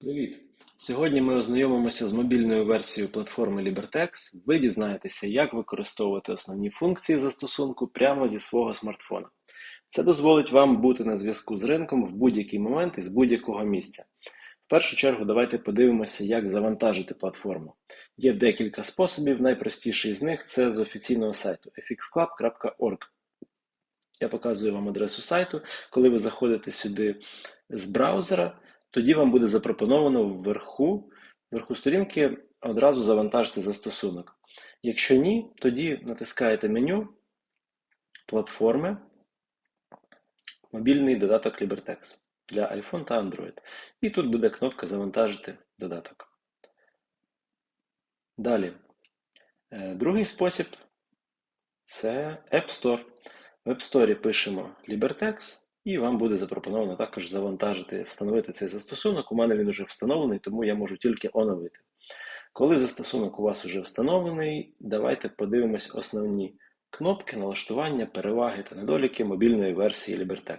Привіт! Сьогодні ми ознайомимося з мобільною версією платформи LiberTex. Ви дізнаєтеся, як використовувати основні функції застосунку прямо зі свого смартфона. Це дозволить вам бути на зв'язку з ринком в будь-який момент і з будь-якого місця. В першу чергу, давайте подивимося, як завантажити платформу. Є декілька способів. Найпростіший з них це з офіційного сайту fxclub.org. Я показую вам адресу сайту. Коли ви заходите сюди з браузера, тоді вам буде запропоновано вверху вверху сторінки одразу завантажити застосунок. Якщо ні, тоді натискаєте меню платформи, мобільний додаток LiberTex для iPhone та Android. І тут буде кнопка Завантажити додаток. Далі. Е, другий спосіб це App Store. В App Store пишемо LiberTex. І вам буде запропоновано також завантажити, встановити цей застосунок. У мене він вже встановлений, тому я можу тільки оновити. Коли застосунок у вас вже встановлений, давайте подивимось основні кнопки налаштування, переваги та недоліки мобільної версії LiberTex.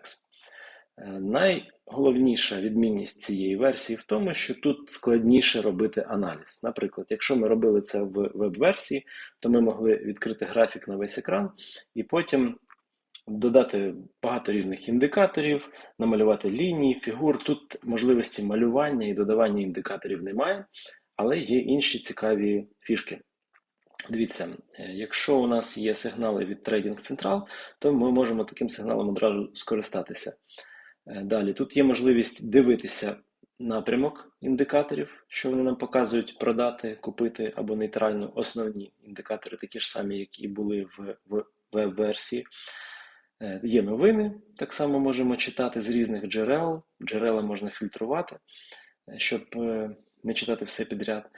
Е, найголовніша відмінність цієї версії в тому, що тут складніше робити аналіз. Наприклад, якщо ми робили це в веб-версії, то ми могли відкрити графік на весь екран і потім додати багато різних індикаторів, намалювати лінії, фігур. Тут можливості малювання і додавання індикаторів немає, але є інші цікаві фішки. Дивіться, е, якщо у нас є сигнали від Trading Central, то ми можемо таким сигналом одразу скористатися. Е, далі, тут є можливість дивитися напрямок індикаторів, що вони нам показують продати, купити або нейтрально основні індикатори, такі ж самі, які були в веб-версії. Е, є новини, так само можемо читати з різних джерел. Джерела можна фільтрувати, е, щоб е, не читати все підряд.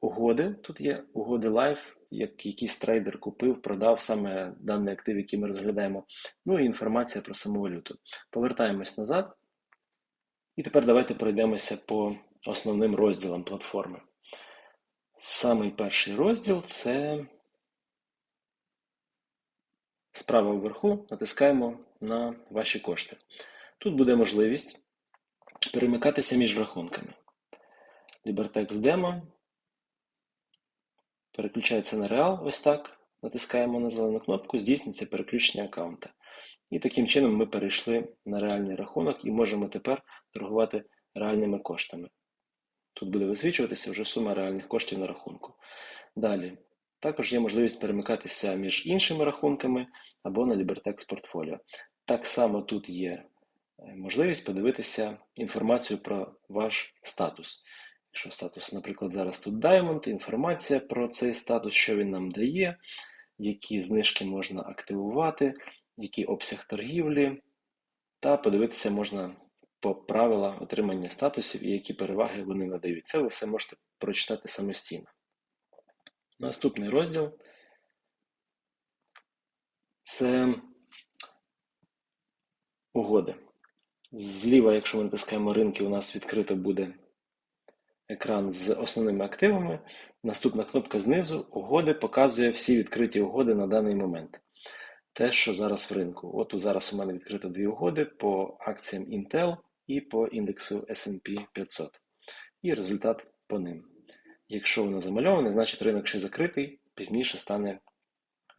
Угоди. Тут є угоди лайф, як якийсь трейдер купив, продав саме даний актив, який ми розглядаємо. Ну і інформація про саму валюту. Повертаємось назад. І тепер давайте пройдемося по основним розділам платформи. Самий перший розділ це Справа вверху натискаємо на ваші кошти. Тут буде можливість перемикатися між рахунками. Libertex Demo. Переключається на реал, ось так. Натискаємо на зелену кнопку, здійснюється переключення аккаунта. І таким чином ми перейшли на реальний рахунок і можемо тепер торгувати реальними коштами. Тут буде висвічуватися вже сума реальних коштів на рахунку. Далі також є можливість перемикатися між іншими рахунками або на LiberTex Portfolio. Так само тут є е, можливість подивитися інформацію про ваш статус. Якщо статус, наприклад, зараз тут Diamond, інформація про цей статус, що він нам дає, які знижки можна активувати, який обсяг торгівлі, та подивитися можна по правила отримання статусів і які переваги вони надають. Це ви все можете прочитати самостійно. Наступний розділ це угоди. Зліва, якщо ми натискаємо ринки, у нас відкрито буде екран з основними активами. Наступна кнопка знизу угоди показує всі відкриті угоди на даний момент. Те, що зараз в ринку. От зараз у мене відкрито дві угоди по акціям Intel і по індексу SP 500. І результат по ним. Якщо воно замальоване, значить ринок ще закритий, пізніше стане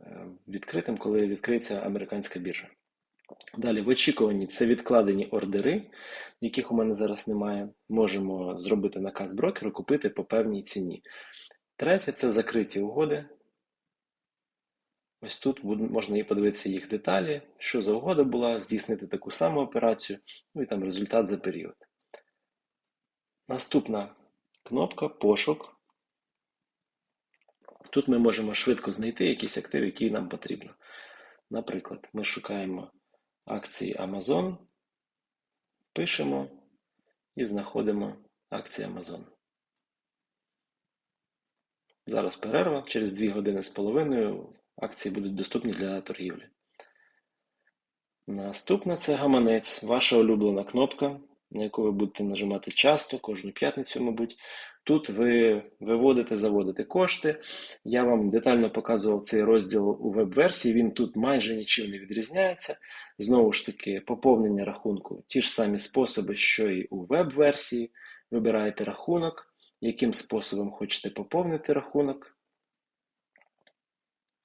е, відкритим, коли відкриється американська біржа. Далі, в очікуванні це відкладені ордери, яких у мене зараз немає. Можемо зробити наказ брокеру, купити по певній ціні. Третє це закриті угоди. Ось тут можна і подивитися їх деталі, що за угода була, здійснити таку саму операцію, ну і там результат за період. Наступна кнопка пошук. Тут ми можемо швидко знайти якийсь актив, який нам потрібно. Наприклад, ми шукаємо акції Amazon, пишемо і знаходимо акції Amazon. Зараз перерва, через 2 години з половиною акції будуть доступні для торгівлі. Наступна це гаманець, ваша улюблена кнопка, на яку ви будете нажимати часто, кожну п'ятницю, мабуть. Тут ви виводите, заводите кошти. Я вам детально показував цей розділ у веб-версії, він тут майже нічим не відрізняється. Знову ж таки, поповнення рахунку ті ж самі способи, що і у веб-версії. вибираєте рахунок, яким способом хочете поповнити рахунок.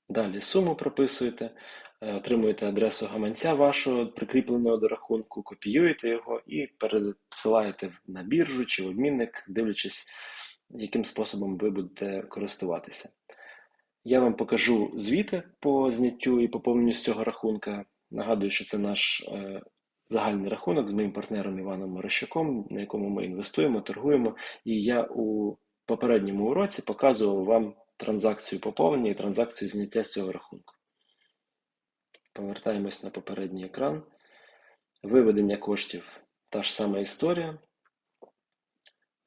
Далі суму прописуєте, отримуєте адресу гаманця вашого, прикріпленого до рахунку, копіюєте його і пересилаєте на біржу чи в обмінник, дивлячись, яким способом ви будете користуватися. Я вам покажу звіти по зняттю і поповненню з цього рахунка. Нагадую, що це наш е, загальний рахунок з моїм партнером Іваном Морощуком, на якому ми інвестуємо, торгуємо. І я у попередньому уроці показував вам транзакцію поповнення і транзакцію зняття з цього рахунку. Повертаємось на попередній екран. Виведення коштів та ж сама історія.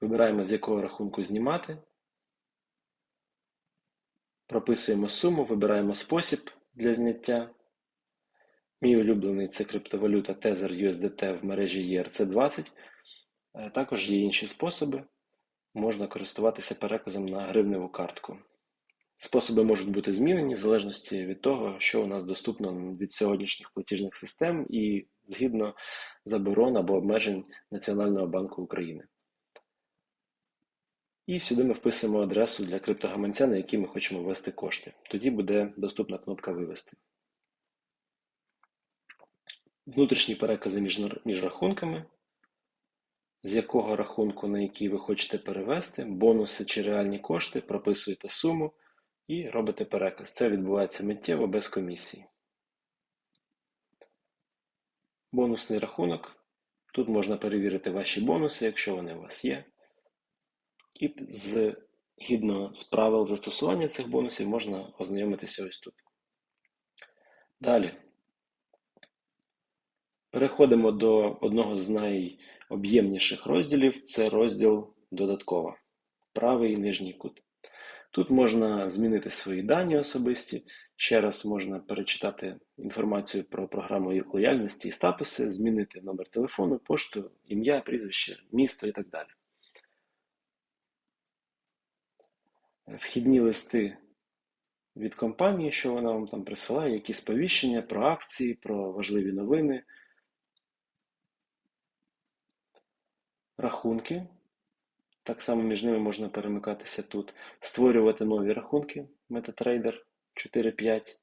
Вибираємо, з якого рахунку знімати. Прописуємо суму, вибираємо спосіб для зняття. Мій улюблений це криптовалюта Tether USDT в мережі ERC20. Е, також є інші способи. Можна користуватися переказом на гривневу картку. Способи можуть бути змінені в залежності від того, що у нас доступно від сьогоднішніх платіжних систем і згідно заборон або обмежень Національного банку України. І сюди ми вписуємо адресу для криптогаманця, на який ми хочемо ввести кошти. Тоді буде доступна кнопка Вивести. Внутрішні перекази між, між рахунками, з якого рахунку, на який ви хочете перевести, бонуси чи реальні кошти, прописуєте суму і робите переказ. Це відбувається миттєво без комісії. Бонусний рахунок. Тут можна перевірити ваші бонуси, якщо вони у вас є. І згідно з правил застосування цих бонусів можна ознайомитися ось тут. Далі. Переходимо до одного з найоб'ємніших розділів це розділ додаткова. Правий нижній кут. Тут можна змінити свої дані особисті, ще раз можна перечитати інформацію про програму лояльності і статуси, змінити номер телефону, пошту, ім'я, прізвище, місто і так далі. Вхідні листи від компанії, що вона вам там присилає, якісь сповіщення про акції, про важливі новини, рахунки. Так само між ними можна перемикатися тут, створювати нові рахунки. MetaTrader 4.5.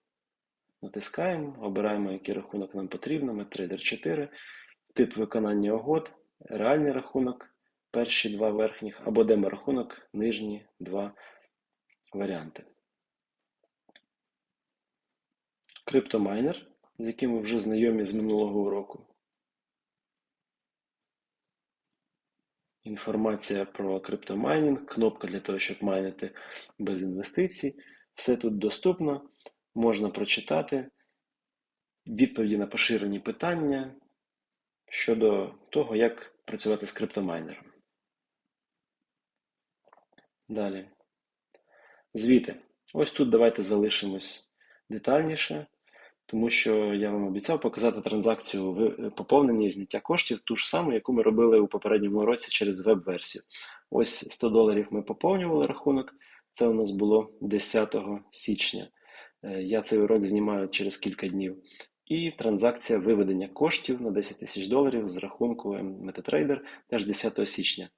Натискаємо, обираємо, який рахунок нам потрібно, MetaTrader 4, тип виконання угод, реальний рахунок, перші два верхніх, або деморахунок, нижні два варіанти. Криптомайнер, з яким ви вже знайомі з минулого уроку. Інформація про криптомайнінг, кнопка для того, щоб майнити без інвестицій. Все тут доступно, можна прочитати відповіді на поширені питання щодо того, як працювати з криптомайнером. Далі. Звіти. Ось тут давайте залишимось детальніше, тому що я вам обіцяв показати транзакцію в поповненні і зняття коштів, ту ж саму, яку ми робили у попередньому році через веб-версію. Ось 100 доларів ми поповнювали рахунок, це у нас було 10 січня. Е, я цей урок знімаю через кілька днів. І транзакція виведення коштів на 10 тисяч доларів з рахунку MetaTrader теж 10 січня.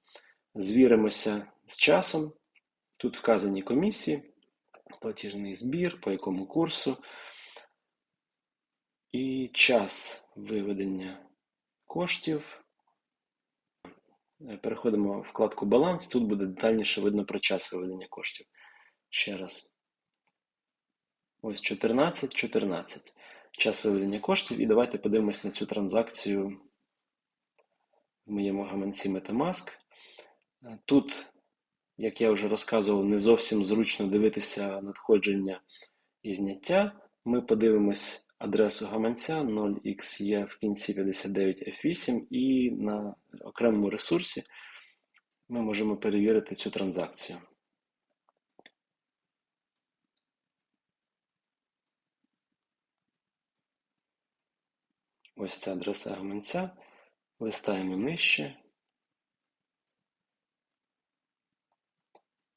Звіримося з часом. Тут вказані комісії, платіжний збір, по якому курсу і час виведення коштів. Переходимо в вкладку Баланс. Тут буде детальніше видно про час виведення коштів. Ще раз. Ось 14, 14. Час виведення коштів. І давайте подивимось на цю транзакцію в моєму гаманці Metamask. Тут як я вже розказував, не зовсім зручно дивитися надходження і зняття. Ми подивимось адресу гаманця 0xe в кінці 59F8 і на окремому ресурсі ми можемо перевірити цю транзакцію. Ось ця адреса гаманця. Листаємо нижче.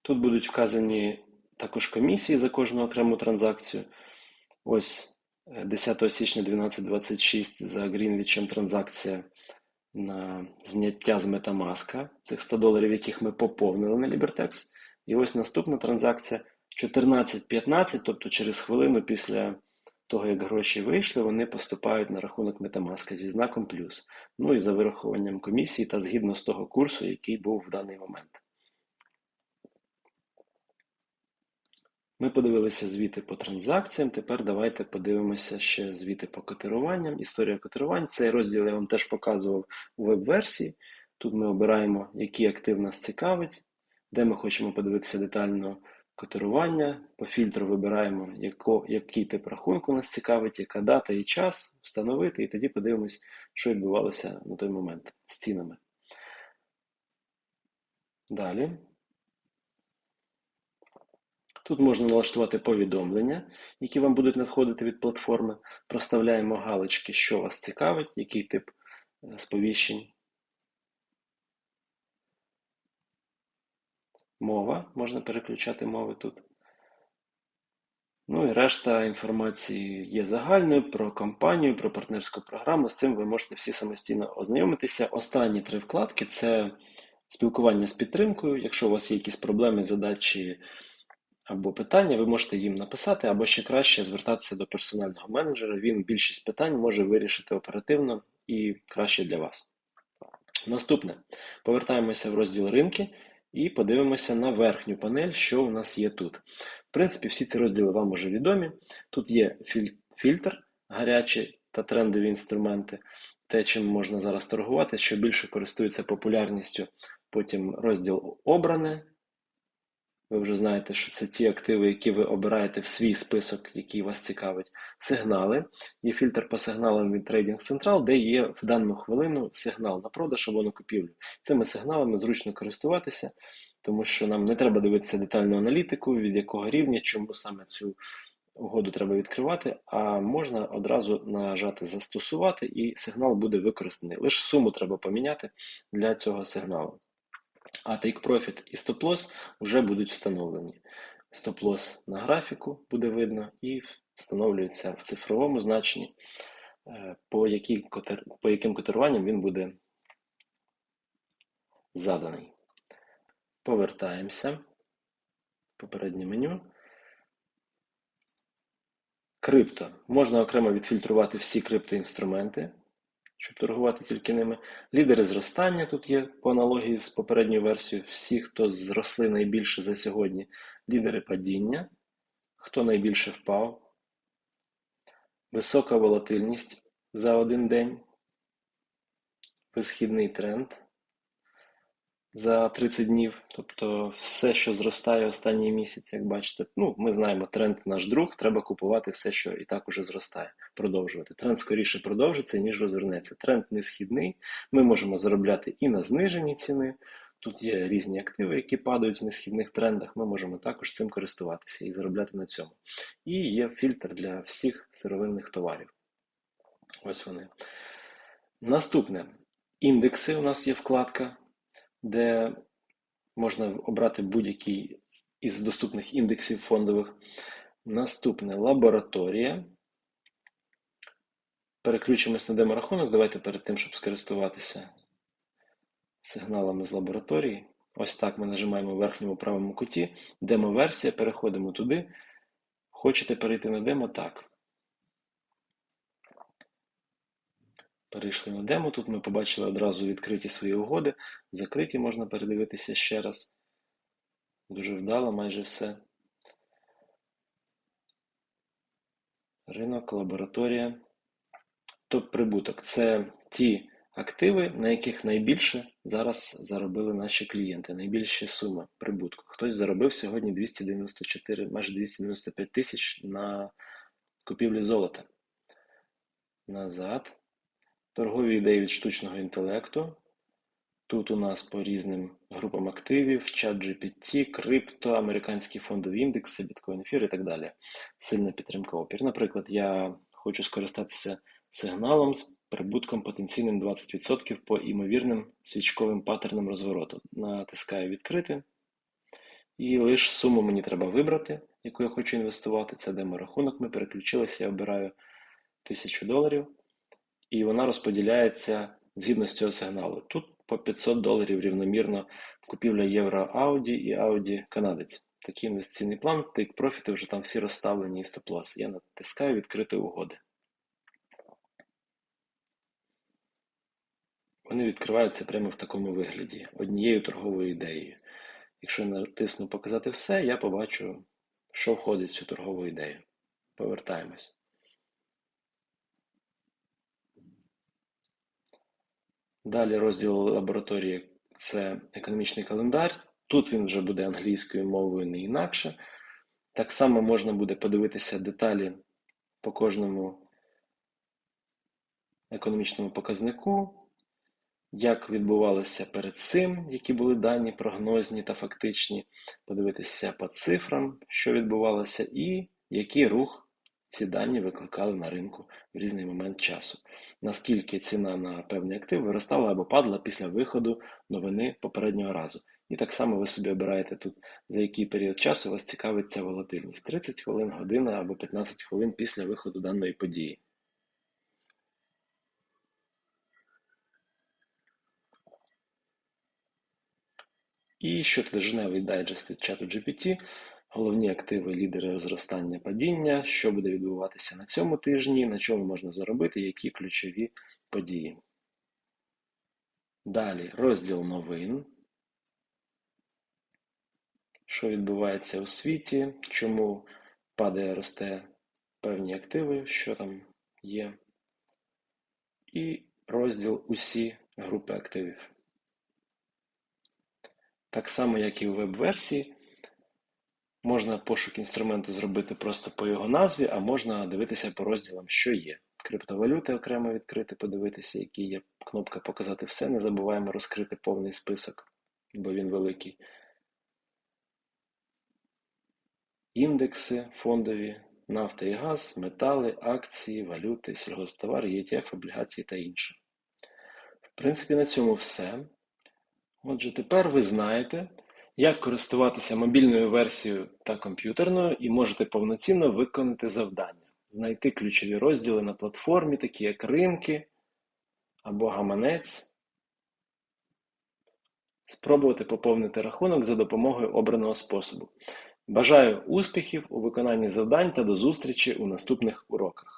Тут будуть вказані також комісії за кожну окрему транзакцію. Ось 10 е, січня 1226 за Грінвічем транзакція на зняття з Metamask цих 100 доларів, яких ми поповнили на Libertex. І ось наступна транзакція 14.15, тобто через хвилину після того, як гроші вийшли, вони поступають на рахунок Metamask зі знаком плюс. Ну і за вирахуванням комісії та згідно з того курсу, який був в даний момент. Ми подивилися звіти по транзакціям. Тепер давайте подивимося ще звіти по котируванням. Історія котирувань. Цей розділ я вам теж показував у веб-версії. Тут ми обираємо, який актив нас цікавить, де ми хочемо подивитися детально котирування. По фільтру вибираємо, яко, який тип рахунку нас цікавить, яка дата і час встановити, і тоді подивимось, що відбувалося на той момент з цінами. Далі. Тут можна налаштувати повідомлення, які вам будуть надходити від платформи. Проставляємо галочки, що вас цікавить, який тип е, сповіщень. Мова, можна переключати мови тут. Ну і решта інформації є загальною про компанію, про партнерську програму. З цим ви можете всі самостійно ознайомитися. Останні три вкладки це спілкування з підтримкою. Якщо у вас є якісь проблеми, задачі або питання, ви можете їм написати, або ще краще звертатися до персонального менеджера. Він більшість питань може вирішити оперативно і краще для вас. Наступне. Повертаємося в розділ ринки і подивимося на верхню панель, що у нас є тут. В принципі, всі ці розділи вам уже відомі. Тут є фільтр, гарячі та трендові інструменти, те, чим можна зараз торгувати, що більше користується популярністю. Потім розділ обране, ви вже знаєте, що це ті активи, які ви обираєте в свій список, який вас цікавить. Сигнали. Є фільтр по сигналам від Trading Central, де є в дану хвилину сигнал на продаж або на купівлю. Цими сигналами зручно користуватися, тому що нам не треба дивитися детальну аналітику, від якого рівня, чому саме цю угоду треба відкривати, а можна одразу нажати Застосувати і сигнал буде використаний. Лише суму треба поміняти для цього сигналу. А Take Profit і Stop Loss вже будуть встановлені. Stop Loss на графіку буде видно і встановлюється в цифровому значенні, е, по, який, по яким котируванням він буде заданий. Повертаємося. Попереднє меню. Крипто. Можна окремо відфільтрувати всі криптоінструменти щоб торгувати тільки ними. Лідери зростання тут є по аналогії з попередньою версією. Всі, хто зросли найбільше за сьогодні, лідери падіння, хто найбільше впав, висока волатильність за один день, висхідний тренд за 30 днів. Тобто все, що зростає останній місяць, як бачите, ну, ми знаємо, тренд наш друг, треба купувати все, що і так уже зростає, продовжувати. Тренд скоріше продовжиться, ніж розвернеться. Тренд не східний, ми можемо заробляти і на зниженні ціни. Тут є різні активи, які падають в несхідних трендах. Ми можемо також цим користуватися і заробляти на цьому. І є фільтр для всіх сировинних товарів. Ось вони. Наступне. Індекси у нас є вкладка де можна обрати будь-який із доступних індексів фондових. Наступне лабораторія. Переключимось на деморахунок. Давайте перед тим, щоб скористуватися сигналами з лабораторії. Ось так ми нажимаємо в верхньому правому куті. Демо-версія, переходимо туди. Хочете перейти на демо? Так. Перейшли на демо. Тут ми побачили одразу відкриті свої угоди. Закриті можна передивитися ще раз. Дуже вдало майже все. Ринок, лабораторія. Топ-прибуток це ті активи, на яких найбільше зараз заробили наші клієнти. Найбільші суми прибутку. Хтось заробив сьогодні 294, майже 295 тисяч на купівлі золота. Назад. Торгові ідеї від штучного інтелекту. Тут у нас по різним групам активів, чат GPT, крипто, американські фондові індекси, біткоін ефір і так далі. Сильна підтримка опір. Наприклад, я хочу скористатися сигналом з прибутком потенційним 20% по імовірним свічковим паттернам розвороту. Натискаю відкрити. І лише суму мені треба вибрати, яку я хочу інвестувати. Це демо-рахунок. Ми переключилися, я обираю 1000 доларів і вона розподіляється згідно з цього сигналу. Тут по 500 доларів рівномірно купівля євро Audi і Audi канадець. Такий інвестиційний план, тик профіти вже там всі розставлені і стоп-лос. Я натискаю відкрити угоди. Вони відкриваються прямо в такому вигляді, однією торговою ідеєю. Якщо я натисну показати все, я побачу, що входить в цю торгову ідею. Повертаємось. Далі розділ лабораторії це економічний календар. Тут він вже буде англійською мовою не інакше. Так само можна буде подивитися деталі по кожному економічному показнику, як відбувалося перед цим, які були дані прогнозні та фактичні, подивитися по цифрам, що відбувалося, і який рух ці дані викликали на ринку в різний момент часу. Наскільки ціна на певний актив виростала або падала після виходу новини попереднього разу. І так само ви собі обираєте тут, за який період часу вас цікавить ця волатильність: 30 хвилин, година або 15 хвилин після виходу даної події. І щотижневий дайджест від чату GPT, головні активи, лідери розростання падіння, що буде відбуватися на цьому тижні, на чому можна заробити, які ключові події. Далі розділ новин. Що відбувається у світі, чому падає, росте певні активи, що там є. І розділ усі групи активів. Так само, як і у веб-версії, можна пошук інструменту зробити просто по його назві, а можна дивитися по розділам, що є. Криптовалюти окремо відкрити, подивитися, які є кнопка Показати все. Не забуваємо розкрити повний список, бо він великий. Індекси фондові, нафта і газ, метали, акції, валюти, сільгосптовари, ETF, облігації та інше. В принципі, на цьому все. Отже, тепер ви знаєте, як користуватися мобільною версією та комп'ютерною і можете повноцінно виконати завдання, знайти ключові розділи на платформі, такі як ринки або гаманець, спробувати поповнити рахунок за допомогою обраного способу. Бажаю успіхів у виконанні завдань та до зустрічі у наступних уроках.